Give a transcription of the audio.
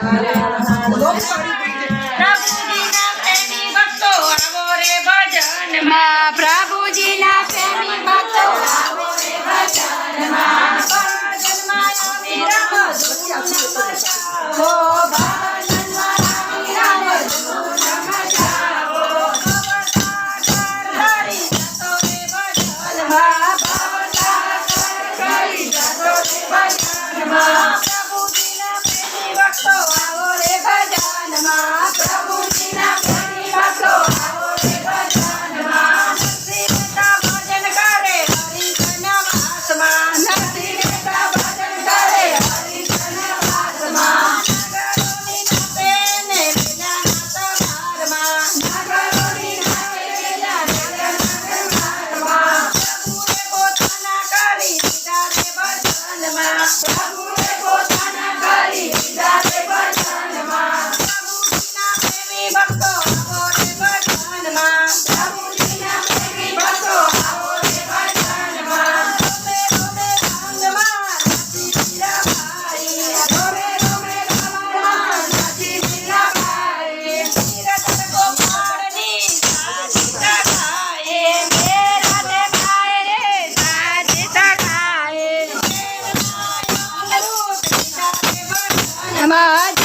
પ્રભુજીના પ્રેમી ભક્તો આવો રે ભજનમાં. પ્રભુજીના ભજનમાં আমার